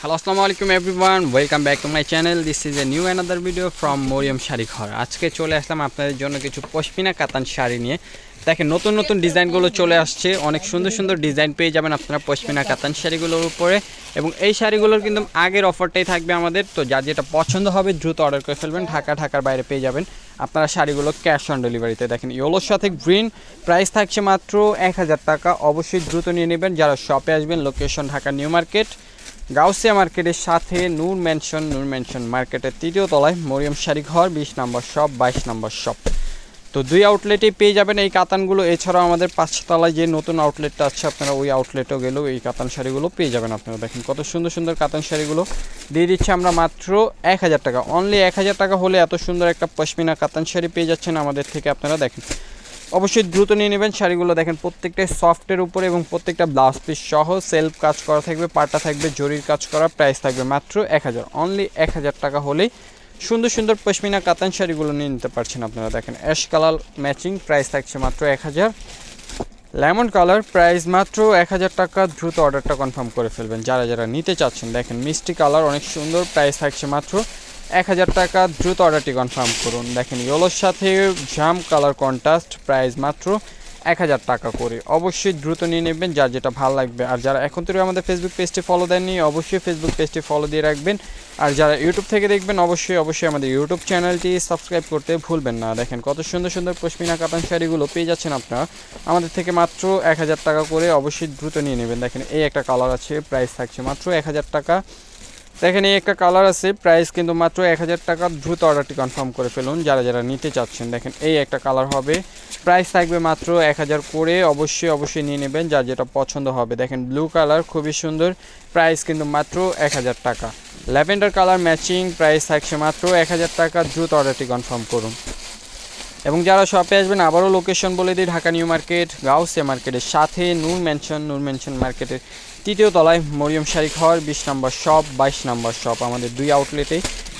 Hello আসসালামু আলাইকুম everyone welcome back to my channel this is a new another video from Mariyam Sari Ghar আজকে চলে আসলাম আপনাদের জন্য কিছু পশমিনা কাতান শাড়ি নিয়ে। দেখেন, নতুন নতুন ডিজাইনগুলো চলে আসছে। অনেক সুন্দর সুন্দর ডিজাইন পেয়ে যাবেন আপনারা পশমিনা কাতান শাড়িগুলোর উপরে। এবং এই শাড়িগুলোর কিন্তু আগের অফারটাই থাকবে আমাদের। তো যা যেটা পছন্দ হবে, দ্রুত অর্ডার করে ফেলবেন। ঢাকা, ঢাকার বাইরে পেয়ে যাবেন আপনারা শাড়িগুলো ক্যাশ অন ডেলিভারিতে দেখেন ইয়েলোর সাথে গ্রিন প্রাইস থাকছে মাত্র এক হাজার টাকা। অবশ্যই দ্রুত নিয়ে নেবেন। যারা শপে আসবেন location Dhaka New Market Gausia মার্কেটের সাথে নূর ম্যানশন নূর ম্যানশন মার্কেটের তৃতীয় তলায় মরিয়ম শাড়ি ঘর বিশ নম্বর শপ, বাইশ নম্বর শপ। তো দুই আউটলেটেই পেয়ে যাবেন এই কাতানগুলো। এছাড়াও আমাদের পাঁচতলায় যে নতুন আউটলেটটা আছে, আপনারা ওই আউটলেটেও গেলেও এই কাতান শাড়িগুলো পেয়ে যাবেন আপনারা। দেখেন কত সুন্দর সুন্দর কাতান শাড়িগুলো। দিয়ে দিচ্ছি আমরা মাত্র এক হাজার টাকা। অনলি এক হাজার টাকা হলে এত সুন্দর একটা পশমিনা কাতান শাড়ি পেয়ে যাচ্ছেন আমাদের থেকে আপনারা। দেখেন অবশ্যই দ্রুত নিয়ে নেবেন। শাড়িগুলো দেখেন, প্রত্যেকটাই সফটের উপরে এবং প্রত্যেকটা ব্লাউজ পিস সহ সেলফ কাজ করা থাকবে, পাটা থাকবে, জরির কাজ করা প্রাইস থাকবে মাত্র এক হাজার। অনলি এক হাজার টাকা হলেই সুন্দর সুন্দর পশমিনা কাতান শাড়িগুলো নিয়ে নিতে পারছেন আপনারা। দেখেন অ্যাশ কালার ম্যাচিং প্রাইস থাকছে মাত্র এক হাজার। লেমন কালার প্রাইস মাত্র এক হাজার টাকা। দ্রুত অর্ডারটা কনফার্ম করে ফেলবেন। যারা যারা নিতে চাচ্ছেন, দেখেন, মিষ্টি কালার অনেক সুন্দর প্রাইস থাকছে মাত্র এক হাজার টাকা দ্রুত অর্ডারটি কনফার্ম করুন। দেখেন, ইয়েলোর সাথে জাম কালার কন্ট্রাস্ট, প্রাইস মাত্র এক হাজার টাকা করে। অবশ্যই দ্রুত নিয়ে নেবেন, যার যেটা ভালো লাগবে। আর যারা এখন থেকে আমাদের ফেসবুক পেজটি ফলো দেননি, অবশ্যই ফেসবুক পেজটি ফলো দিয়ে রাখবেন। আর যারা ইউটিউব থেকে দেখবেন, অবশ্যই অবশ্যই আমাদের ইউটিউব চ্যানেলটি সাবস্ক্রাইব করতে ভুলবেন না। দেখেন, কত সুন্দর সুন্দর পশমিনা কাতান শাড়িগুলো পেয়ে যাচ্ছেন আপনারা। আমাদের থেকে মাত্র এক হাজার টাকা করে অবশ্যই দ্রুত নিয়ে নেবেন। দেখেন, এই একটা কালার আছে প্রাইস থাকছে মাত্র এক হাজার টাকা। দেখেন, এই একটা কালার আছে প্রাইস কিন্তু মাত্র এক হাজার টাকা। দ্রুত অর্ডারটি কনফার্ম করে ফেলুন, যারা যারা নিতে চাচ্ছেন। দেখেন, এই একটা কালার হবে। প্রাইস থাকবে মাত্র এক হাজার করে। অবশ্যই অবশ্যই নিয়ে নেবেন, যার যেটা পছন্দ হবে। দেখেন ব্লু কালার খুবই সুন্দর। প্রাইস কিন্তু মাত্র এক হাজার টাকা। ল্যাভেন্ডার কালার ম্যাচিং প্রাইস থাকছে মাত্র এক হাজার টাকা। দ্রুত অর্ডারটি কনফার্ম করুন। এবং যারা শপে আসবেন, আবারও লোকেশন বলে দিই, ঢাকা নিউ মার্কেট গাউসিয়া মার্কেটের সাথে নূর ম্যানশন নূর ম্যানশন মার্কেটের তৃতীয় তলায় মরিয়ম শাড়ি ঘর বিশ নম্বর শপ বাইশ নম্বর শপ আমাদের দুই আউটলেটে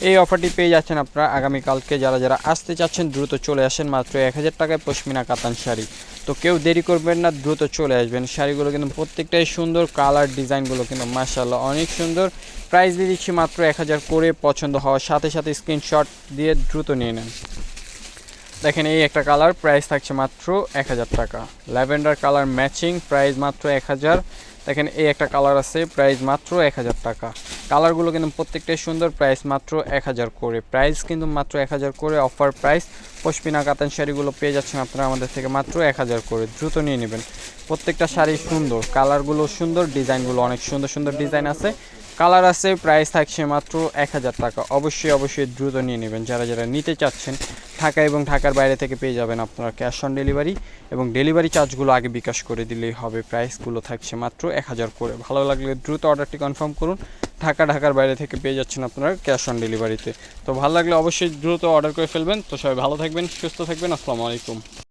এই। অফারটি পেয়ে যাচ্ছেন আপনারা আগামীকালকে। যারা যারা আসতে চাচ্ছেন, দ্রুত চলে আসেন, মাত্র এক হাজার টাকায় পশমিনা কাতান শাড়ি। তো কেউ দেরি করবেন না, দ্রুত চলে আসবেন। শাড়িগুলো কিন্তু প্রত্যেকটাই সুন্দর কালার ডিজাইনগুলো কিন্তু মার্শাল্লাহ অনেক সুন্দর। প্রাইস দিয়ে দিচ্ছি মাত্র এক হাজার করে পছন্দ হওয়ার সাথে সাথে স্ক্রিনশট দিয়ে দ্রুত নিয়ে নেন। দেখেন এই একটা কালার প্রাইস থাকছে মাত্র এক হাজার টাকা। ল্যাভেন্ডার কালার ম্যাচিং প্রাইস মাত্র এক হাজার। দেখেন এই একটা কালার আছে প্রাইস মাত্র এক হাজার টাকা। কালারগুলো কিন্তু প্রত্যেকটাই সুন্দর প্রাইস মাত্র এক হাজার করে। প্রাইস কিন্তু মাত্র এক হাজার করে অফার প্রাইস পশমিনা, কাতান শাড়িগুলো পেয়ে যাচ্ছেন আপনারা আমাদের থেকে মাত্র এক হাজার করে। দ্রুত নিয়ে নেবেন। প্রত্যেকটা শাড়ি সুন্দর কালারগুলো সুন্দর ডিজাইনগুলো অনেক সুন্দর সুন্দর ডিজাইন আছে। কালার আছে প্রাইস থাকছে মাত্র এক হাজার টাকা। অবশ্যই অবশ্যই দ্রুত নিয়ে নেবেন। যারা যারা নিতে চাচ্ছেন ঢাকা এবং ঢাকার বাইরে থেকে পেয়ে যাবেন আপনারা ক্যাশ অন ডেলিভারি এবং ডেলিভারি চার্জগুলো আগে বিকাশ করে দিলেই হবে। প্রাইসগুলো থাকছে মাত্র এক হাজার করে। ভালো লাগলে দ্রুত অর্ডারটি কনফার্ম করুন। ঢাকা, ঢাকার বাইরে থেকে পেয়ে যাচ্ছেন আপনারা ক্যাশ অন ডেলিভারিতে। তো ভালো লাগলে অবশ্যই দ্রুত অর্ডার করে ফেলবেন। তো সবাই ভালো থাকবেন, সুস্থ থাকবেন। আসসালামু আলাইকুম।